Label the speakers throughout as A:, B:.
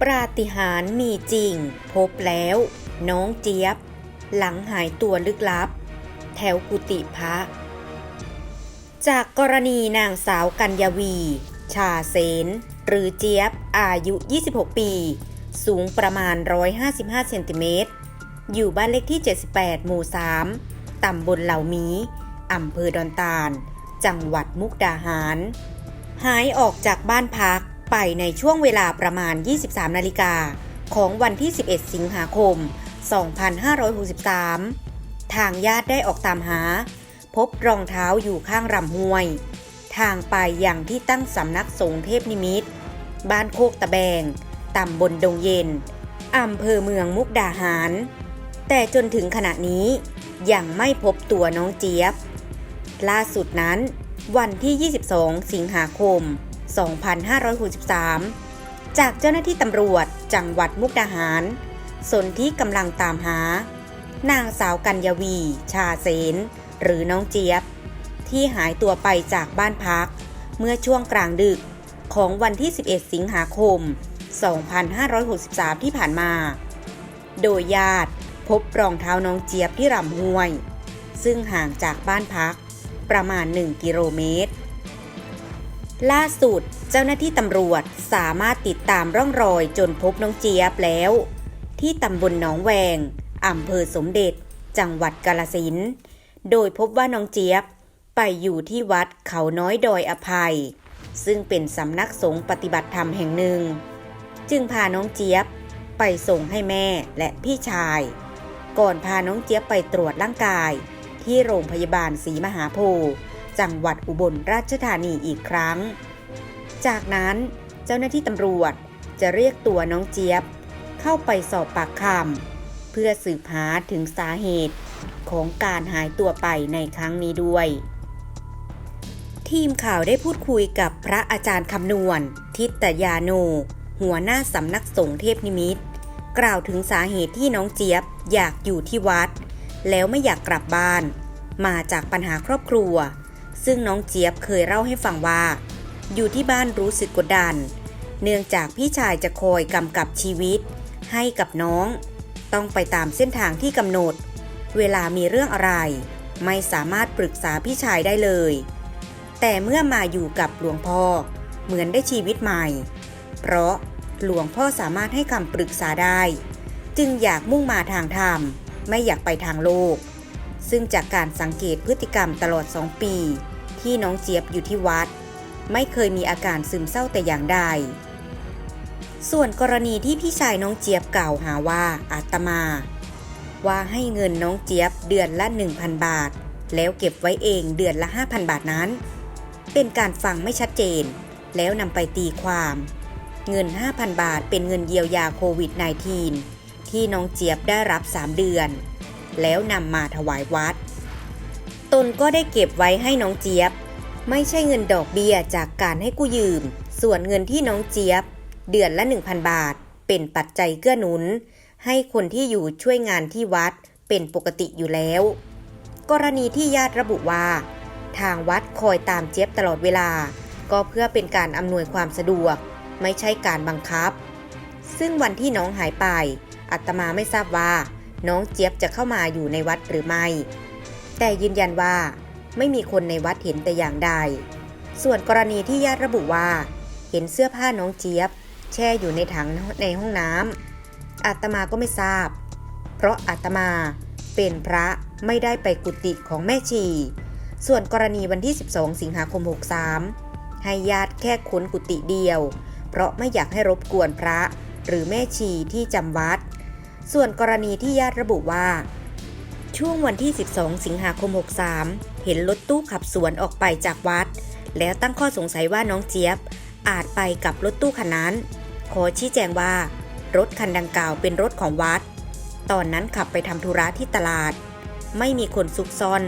A: ปาฏิหาริย์มีจริง พบแล้ว น้องเจี๊ยบ หลังหายตัวลึกลับ แถวกุฏิพระ จากกรณีนางสาวกัญญาวี ชาเสน หรือเจี๊ยบ อายุ 26 ปี สูงประมาณ 155 เซนติเมตร อยู่บ้านเลขที่ 78 หมู่ 3 ตำบลเหล่ามี อำเภอดอนตาล จังหวัดมุกดาหาร หายออกจากบ้านพัก ไปในช่วงเวลาประมาณ 23 นาฬิกาของวันที่ 11 สิงหาคม 2563 ทางญาติได้ออกตามหา พบรองเท้าอยู่ข้างลำห้วย ทางไปอย่างที่ตั้งสำนักสงฆ์เทพนิมิตบ้านโคกตะแบงตำบลดงเย็นอำเภอเมืองมุกดาหาร แต่จนถึงขณะนี้ยังไม่พบตัวน้องเจี๊ยบ ล่าสุดนั้น วันที่ 22 สิงหาคม 2563 จากเจ้าหน้าที่ตำรวจจังหวัดมุกดาหาร สนที่กำลังตามหา นางสาวกัญญวี ชาเสน หรือน้องเจี๊ยบ ที่หายตัวไปจากบ้านพัก เมื่อช่วงกลางดึกของวันที่ 11 สิงหาคม 2563 ที่ผ่านมา โดยญาติพบรองเท้าน้องเจี๊ยบที่ลำห้วย ซึ่งห่างจากบ้านพักประมาณ 1 กิโลเมตร ล่าสุดเจ้าหน้าที่ตำรวจสามารถติดตามร่องรอยจนพบน้องเจี๊ยบแล้ว ที่ตำบลหนองแวงอำเภอสมเด็จ จังหวัดกาลสินธุ์โดยพบว่าน้องเจี๊ยบไปอยู่ที่วัดเขาน้อยดอยอภัย ซึ่งเป็นสำนักสงฆ์ปฏิบัติธรรมแห่งหนึ่ง จึงพาน้องเจี๊ยบไปส่งให้แม่และพี่ชาย ก่อนพาน้องเจี๊ยบไปตรวจร่างกายที่โรงพยาบาลศรีมหาโพธิ์ จังหวัดอุบลราชธานีอีกครั้ง จากนั้นเจ้าหน้าที่ตำรวจจะเรียกตัวน้องเจี๊ยบ เข้าไปสอบปากคำเพื่อสืบหาถึงสาเหตุของการหายตัวไปในครั้งนี้ด้วย ทีมข่าวได้พูดคุยกับพระอาจารย์คำนวณ ทิตยาโน หัวหน้าสำนักสงฆ์เทพนิมิตกล่าวถึงสาเหตุที่น้องเจี๊ยบอยากอยู่ที่วัด แล้วไม่อยากกลับบ้าน มาจากปัญหาครอบครัว ซึ่งน้องเจี๊ยบเคยเล่าให้ฟังว่า อยู่ที่บ้านรู้สึกกดดัน เนื่องจากพี่ชายจะคอยกำกับชีวิต ให้กับน้อง ต้องไปตามเส้นทางที่กำหนด เวลามีเรื่องอะไร ไม่สามารถปรึกษาพี่ชายได้เลย แต่เมื่อมาอยู่กับหลวงพ่อ เหมือนได้ชีวิตใหม่ เพราะหลวงพ่อสามารถให้คำปรึกษาได้ จึงอยากมุ่งมาทางธรรม ไม่อยากไปทางโลก ซึ่งจากการสังเกตพฤติกรรมตลอดสองปี ที่น้องเจี๊ยบอยู่ที่วัด ไม่เคยมีอาการซึมเศร้าแต่อย่างใด ส่วนกรณีที่พี่ชายน้องเจี๊ยบกล่าวหาว่าอาตมา ว่าให้เงินน้องเจี๊ยบเดือนละ 1,000 บาท แล้วเก็บไว้เองเดือนละ 5,000 บาทนั้น เป็นการฟังไม่ชัดเจน แล้วนำไปตีความ เงิน 5,000 บาทเป็นเงินเยียวยาโควิด -19 ที่น้องเจี๊ยบได้รับ 3 เดือน แล้วนำมาถวายวัด ตนก็ได้เก็บไว้ให้น้องเจี๊ยบ ไม่ใช่เงินดอกเบี้ยจากการให้กู้ยืม ส่วนเงินที่น้องเจี๊ยบ เดือนละ 1,000 บาท เป็นปัจจัยเกื้อหนุน ให้คนที่อยู่ช่วยงานที่วัดเป็นปกติอยู่แล้ว กรณีที่ญาติระบุว่า ทางวัดคอยตามเจี๊ยบตลอดเวลา ก็เพื่อเป็นการอำนวยความสะดวก ไม่ใช่การบังคับ ซึ่งวันที่น้องหายไปอาตมาไม่ทราบว่า น้องเจี๊ยบจะเข้ามาอยู่ในวัดหรือไม่ แต่ยืนยันว่าไม่มีคนในวัดเห็นแต่อย่างใด ส่วนกรณีที่ญาติระบุว่า เห็นเสื้อผ้าน้องเจี๊ยบ แช่อยู่ในถังในห้องน้ำอาตมาก็ไม่ทราบ เพราะอาตมาเป็นพระไม่ได้ไปกุฏิของแม่ชี ส่วนกรณีวันที่ 12 สิงหาคม 63 ให้ญาติแค่ค้นกุฏิเดียว เพราะไม่อยากให้รบกวนพระหรือแม่ชีที่จำวัด ส่วนกรณีที่ญาติระบุว่า ช่วงวันที่ 12 สิงหาคม 63 เห็นรถตู้ขับสวนออกไปจากวัด แล้วตั้งข้อสงสัยว่าน้องเจี๊ยบ อาจไปกับรถตู้คันนั้น ขอชี้แจงว่า รถคันดังกล่าวเป็นรถของวัด ตอนนั้นขับไปทำธุระที่ตลาด ไม่มีคนซุกซ่อน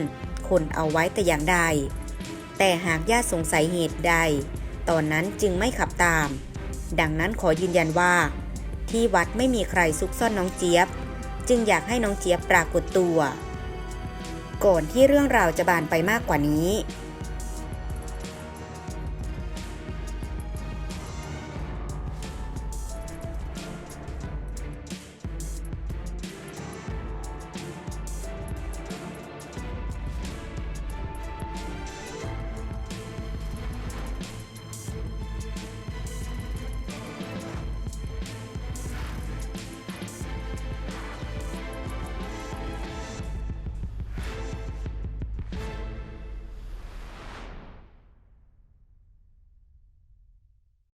A: คนเอาไว้แต่อย่างใด แต่หากญาติสงสัยเหตุใด ตอนนั้นจึงไม่ขับตาม ดังนั้นขอยืนยันว่า ที่วัดไม่มีใครซุกซ่อนน้องเจี๊ยบ จึงอยากให้น้องเจี๊ยบปรากฏตัว ก่อนที่เรื่องราวจะบานไปมากกว่านี้